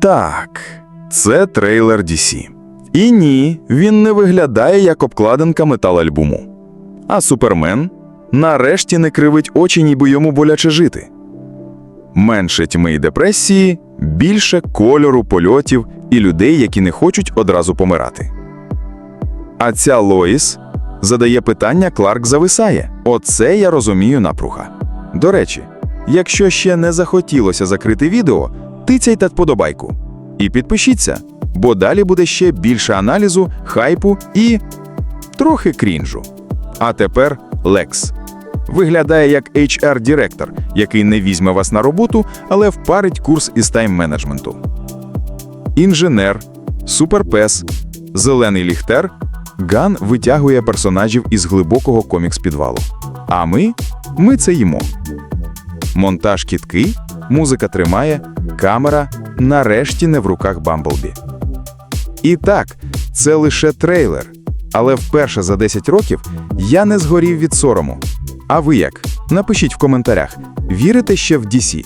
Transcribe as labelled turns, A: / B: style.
A: Так, це трейлер DC. І ні, він не виглядає як обкладинка метал-альбому. А Супермен нарешті не кривить очі, ніби йому боляче жити. Менше тьми й депресії, більше кольору, польотів і людей, які не хочуть одразу помирати. А ця Лоїс задає питання, Кларк зависає. Оце я розумію напруха. До речі, якщо ще не захотілося закрити відео, тицяйте вподобайку. І підпишіться, бо далі буде ще більше аналізу, хайпу і трохи крінжу. А тепер Лекс. Виглядає як HR-директор, який не візьме вас на роботу, але впарить курс із тайм-менеджменту. Інженер, суперпес, зелений ліхтер. Ган витягує персонажів із глибокого комікс-підвалу. А ми? Ми це їмо. Монтаж кіткий, музика тримає, камера нарешті не в руках Бамблбі. І так, це лише трейлер. Але вперше за 10 років я не згорів від сорому. А ви як? Напишіть в коментарях, вірите ще в DC?